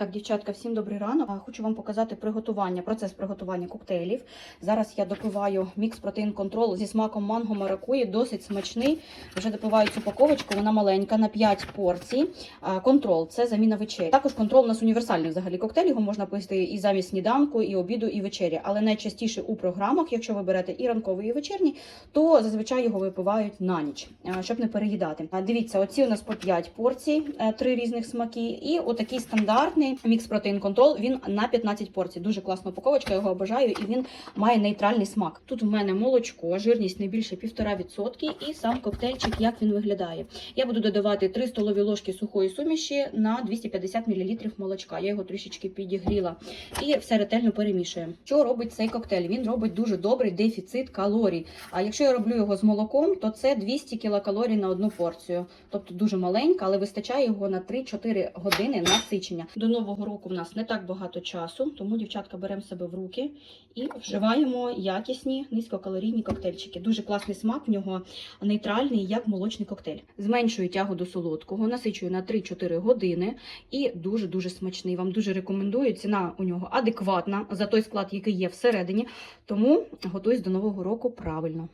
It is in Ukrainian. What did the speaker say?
Так, дівчатка, всім добрий ранок. Хочу вам показати приготування, процес приготування коктейлів. Зараз я допиваю мікс протеїн контрол зі смаком манго маракуї. Досить смачний. Вже допиваю цю упаковочку, вона маленька на 5 порцій. Контрол це заміна вечері. Також контрол у нас універсальний взагалі коктейль. Його можна пити і замість сніданку, і обіду, і вечері. Але найчастіше у програмах, якщо ви берете і ранковий, і вечірній, то зазвичай його випивають на ніч, щоб не переїдати. Дивіться, оці у нас по 5 порцій, е, три різних смаки, і отакий стандартний мікс протеїн контрол. Він на 15 порцій. Дуже класна упаковочка, його обожаю, і він має нейтральний смак. Тут в мене молочко, жирність не більше 1,5% і сам коктейльчик, як він виглядає. Я буду додавати 3 столові ложки сухої суміші на 250 мл молочка. Я його трішечки підігріла і все ретельно перемішуємо. Що робить цей коктейль? Він робить дуже добрий дефіцит калорій. А якщо я роблю його з молоком, то це 200 кілокалорій на одну порцію. Тобто дуже маленька, але вистачає його на 3-4 години насичення. До нового року в нас не так багато часу, тому дівчатка беремо себе в руки і вживаємо якісні низькокалорійні коктейльчики. Дуже класний смак в нього нейтральний, як молочний коктейль. Зменшую тягу до солодкого, насичую на 3-4 години і дуже дуже смачний. Вам дуже рекомендую. Ціна у нього адекватна за той склад, який є всередині. Тому готуюсь до нового року правильно.